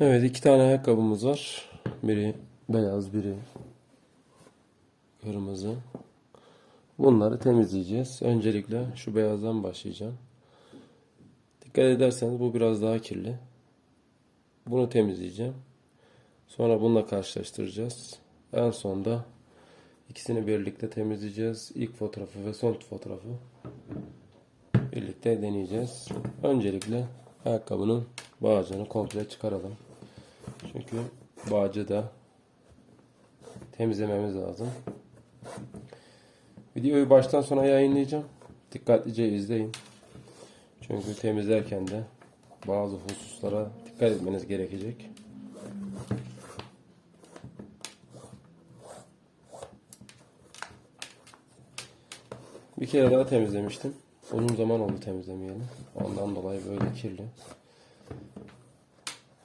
Evet iki tane ayakkabımız var. Biri beyaz, biri kırmızı. Bunları temizleyeceğiz. Öncelikle şu beyazdan başlayacağım. Dikkat ederseniz bu biraz daha kirli. Bunu temizleyeceğim. Sonra bununla karşılaştıracağız. En sonda ikisini birlikte temizleyeceğiz. İlk fotoğrafı ve son fotoğrafı birlikte deneyeceğiz. Öncelikle ayakkabının bağcını komple çıkaralım. Çünkü bağcı da temizlememiz lazım. Videoyu baştan sona yayınlayacağım. Dikkatlice izleyin. Çünkü temizlerken de bazı hususlara dikkat etmeniz gerekecek. Bir kere daha temizlemiştim. Uzun zaman oldu temizlemeyeli. Ondan dolayı böyle kirli.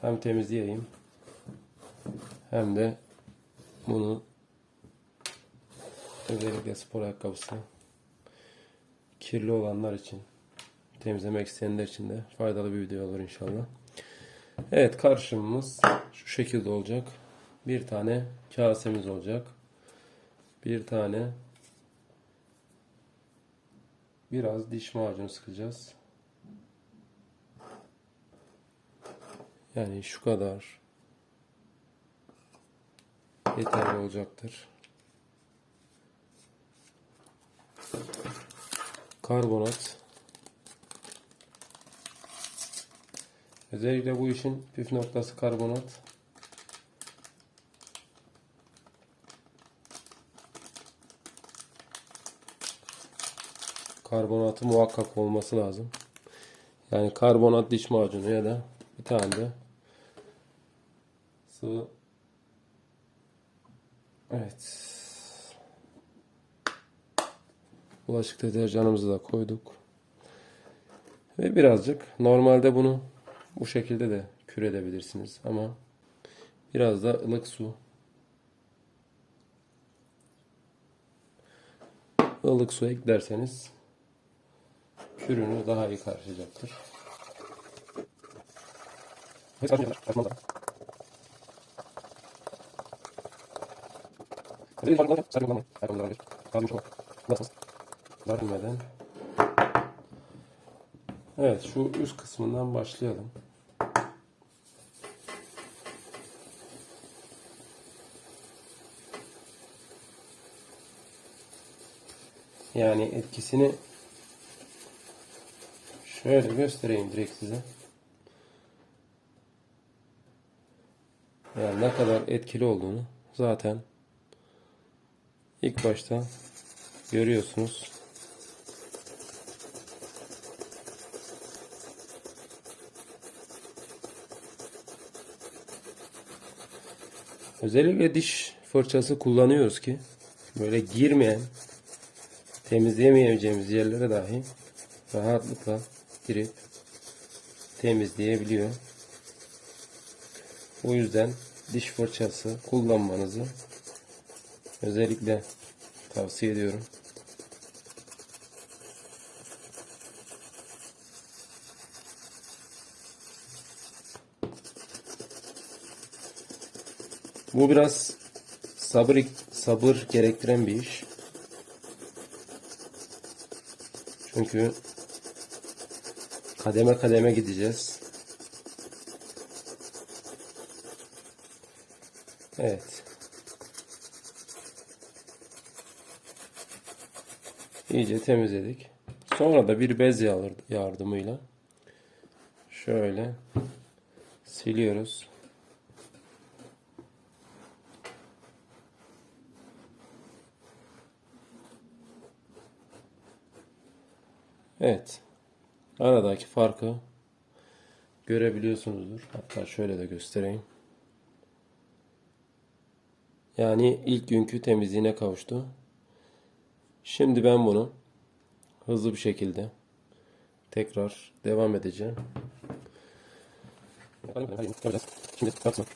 Hem temizleyeyim hem de bunu özellikle spor ayakkabısı kirli olanlar için temizlemek isteyenler için de faydalı bir video olur inşallah. Evet karışımımız şu şekilde olacak. Bir tane kasemiz olacak. Bir tane biraz diş macunu sıkacağız. Yani şu kadar yeterli olacaktır. Karbonat. Özellikle bu işin püf noktası karbonat. Karbonatı muhakkak olması lazım. Yani karbonat diş macunu ya da bir tane de sıvı Evet. Bulaşık deterjanımızı da koyduk. Ve birazcık normalde bunu bu şekilde de kür edebilirsiniz ama biraz da ılık su ılık su eklerseniz kürünü daha iyi karşılayacaktır. Vermeden. Evet şu üst kısmından başlayalım. Yani etkisini şöyle göstereyim direkt size. Yani ne kadar etkili olduğunu zaten ilk başta görüyorsunuz. Özellikle diş fırçası kullanıyoruz ki böyle girmeyen temizleyemeyeceğimiz yerlere dahi rahatlıkla girip temizleyebiliyor. O yüzden diş fırçası kullanmanızı özellikle tavsiye ediyorum. Bu biraz sabır sabır gerektiren bir iş. Çünkü kademe kademe gideceğiz. Evet. İyice temizledik. Sonra da bir bez yardımıyla şöyle siliyoruz. Evet. Aradaki farkı görebiliyorsunuzdur. Hatta şöyle de göstereyim. Yani ilk günkü temizliğine kavuştu. Şimdi ben bunu hızlı bir şekilde tekrar devam edeceğim. Şimdi yapsın.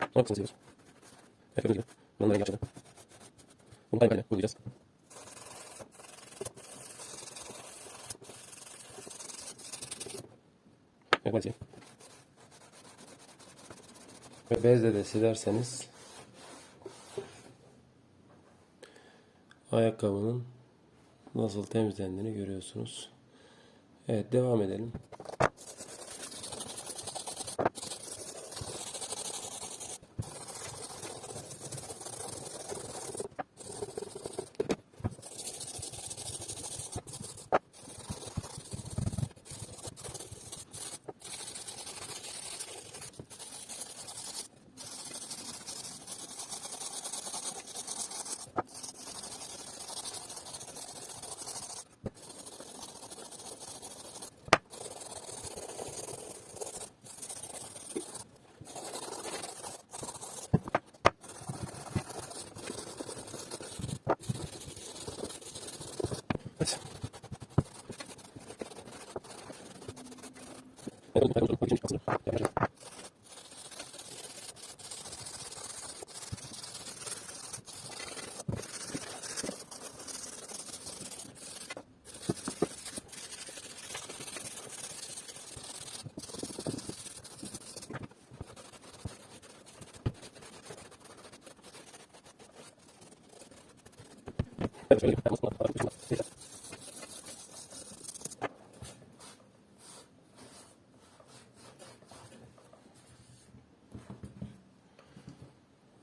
Ne yapsın seviyorsun? Yakabilir. Bunları gerçekten. Bunu kaybedene uygulayacağız. Yakabilir. Ve bezle de silerseniz ayakkabının nasıl temizlendiğini görüyorsunuz. Evet devam edelim. Herhalde bu kaybolacak. Bak şimdi kafasına. Yapacak.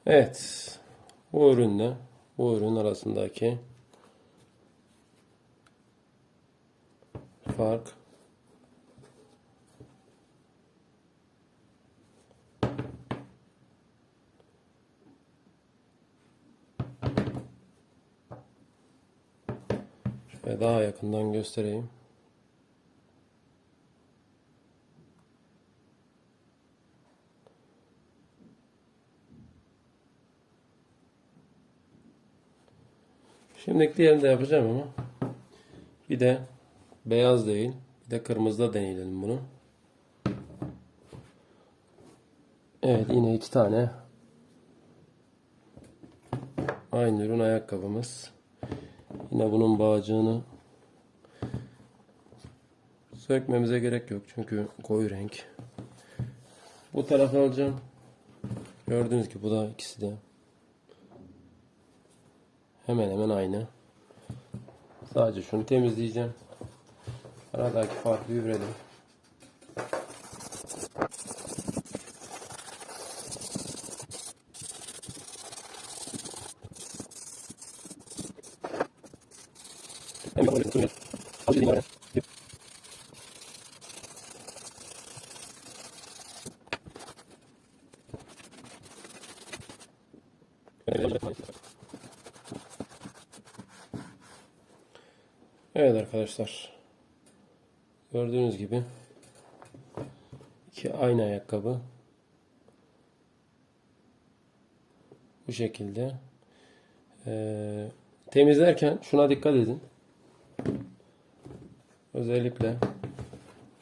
Evet. Bu ürünle bu ürün arasındaki fark Şöyle daha yakından göstereyim. Şimdi diğerini de yapacağım ama bir de beyaz değil bir de kırmızıda deneyelim bunu. Evet yine iki tane aynı ürün ayakkabımız. Yine bunun bağcığını sökmemize gerek yok çünkü koyu renk. Bu tarafa alacağım. Gördüğünüz gibi bu da ikisi de Hemen hemen aynı. Sadece şunu temizleyeceğim. Aradaki farkı görelim. Evet arkadaşlar. Gördüğünüz gibi iki aynı ayakkabı bu şekilde Ee, temizlerken şuna dikkat edin. Özellikle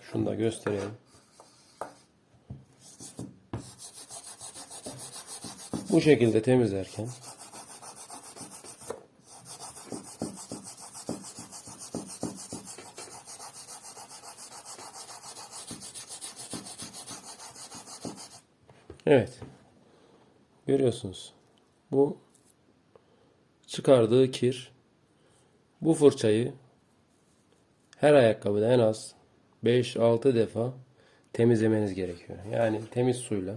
şunu da göstereyim. Bu şekilde temizlerken Evet. Görüyorsunuz. Bu çıkardığı kir bu fırçayı her ayakkabıda en az 5-6 defa temizlemeniz gerekiyor. Yani temiz suyla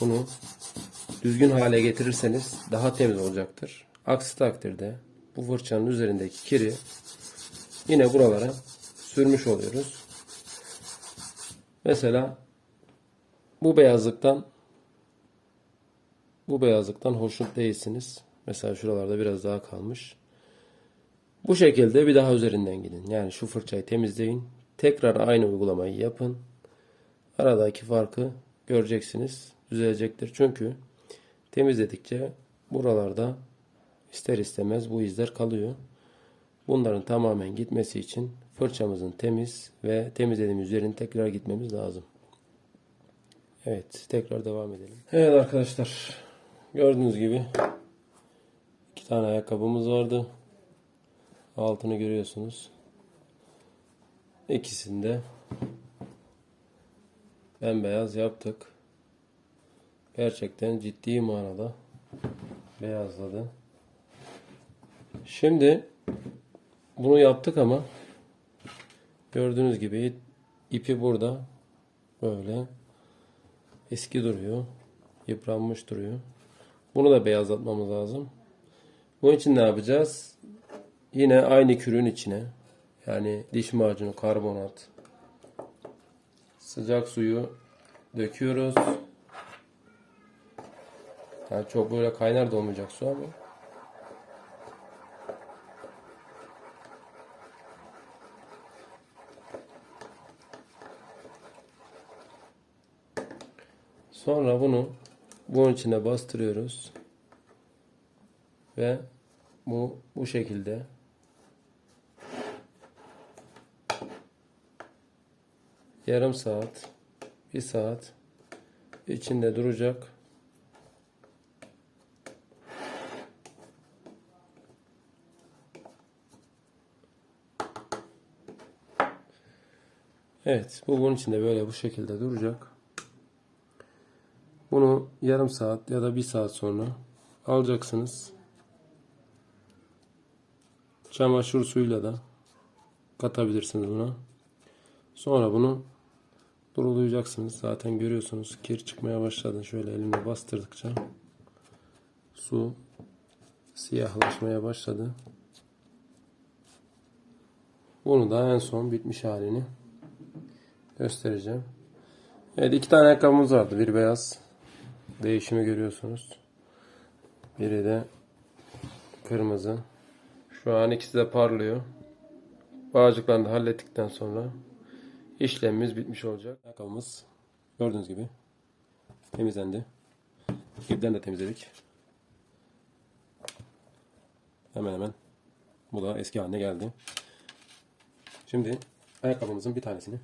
bunu düzgün hale getirirseniz daha temiz olacaktır. Aksi takdirde bu fırçanın üzerindeki kiri yine buralara sürmüş oluyoruz. Mesela bu beyazlıktan bu beyazlıktan hoşnut değilsiniz. Mesela şuralarda biraz daha kalmış. Bu şekilde bir daha üzerinden gidin. Yani şu fırçayı temizleyin. Tekrar aynı uygulamayı yapın. Aradaki farkı göreceksiniz. Düzelecektir. Çünkü temizledikçe buralarda ister istemez bu izler kalıyor. Bunların tamamen gitmesi için fırçamızın temiz ve temizlediğimiz üzerini tekrar gitmemiz lazım. Evet, tekrar devam edelim. Evet arkadaşlar, gördüğünüz gibi iki tane ayakkabımız vardı. Altını görüyorsunuz. İkisinde bembeyaz yaptık. Gerçekten ciddi manada beyazladı. Şimdi bunu yaptık ama gördüğünüz gibi ipi burada böyle eski duruyor. Yıpranmış duruyor. Bunu da beyazlatmamız lazım. Bunun için ne yapacağız? Yine aynı kürün içine yani diş macunu karbonat sıcak suyu döküyoruz. Yani çok böyle kaynar da olmayacak su ama Sonra bunu bunun içine bastırıyoruz. Ve bu bu şekilde yarım saat, bir saat içinde duracak. Evet, bu bunun içinde böyle bu şekilde duracak. Bunu yarım saat ya da bir saat sonra alacaksınız. Çamaşır suyuyla da katabilirsiniz buna. Sonra bunu durulayacaksınız. Zaten görüyorsunuz kir çıkmaya başladı. Şöyle elimle bastırdıkça su siyahlaşmaya başladı. Bunu da en son bitmiş halini göstereceğim. Evet iki tane ayakkabımız vardı. Bir beyaz. Değişimi görüyorsunuz. Biri de kırmızı. Şu an ikisi de parlıyor. Bağcıklarını da hallettikten sonra işlemimiz bitmiş olacak. Ayakkabımız gördüğünüz gibi temizlendi. İpten de temizledik. Hemen hemen bu da eski haline geldi. Şimdi ayakkabımızın bir tanesini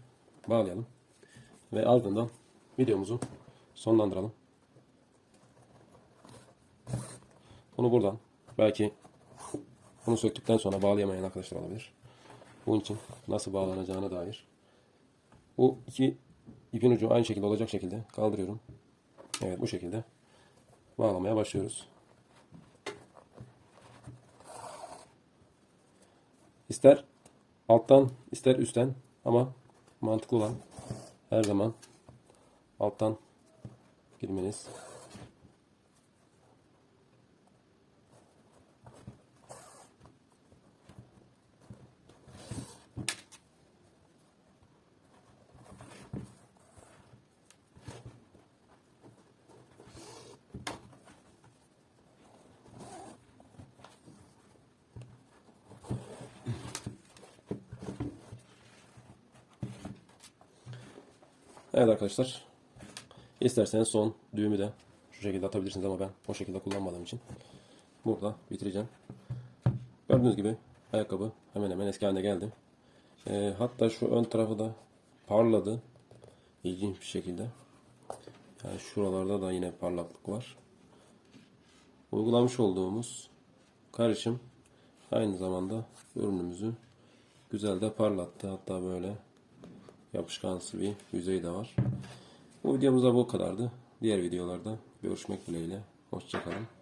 bağlayalım. Ve ardından videomuzu sonlandıralım. Bunu buradan belki bunu söktükten sonra bağlayamayan arkadaşlar olabilir. Bunun için nasıl bağlanacağına dair. Bu iki ipin ucu aynı şekilde olacak şekilde kaldırıyorum. Evet bu şekilde bağlamaya başlıyoruz. İster alttan ister üstten ama mantıklı olan her zaman alttan girmeniz. Evet arkadaşlar. İsterseniz son düğümü de şu şekilde atabilirsiniz ama ben o şekilde kullanmadığım için burada bitireceğim. Gördüğünüz gibi ayakkabı hemen hemen eski haline geldi. Ee, hatta şu ön tarafı da parladı. İlginç bir şekilde. Yani şuralarda da yine parlaklık var. Uygulamış olduğumuz karışım aynı zamanda ürünümüzü güzel de parlattı. Hatta böyle yapışkansı bir yüzey de var. Bu videomuzda bu kadardı. Diğer videolarda görüşmek dileğiyle. Hoşçakalın.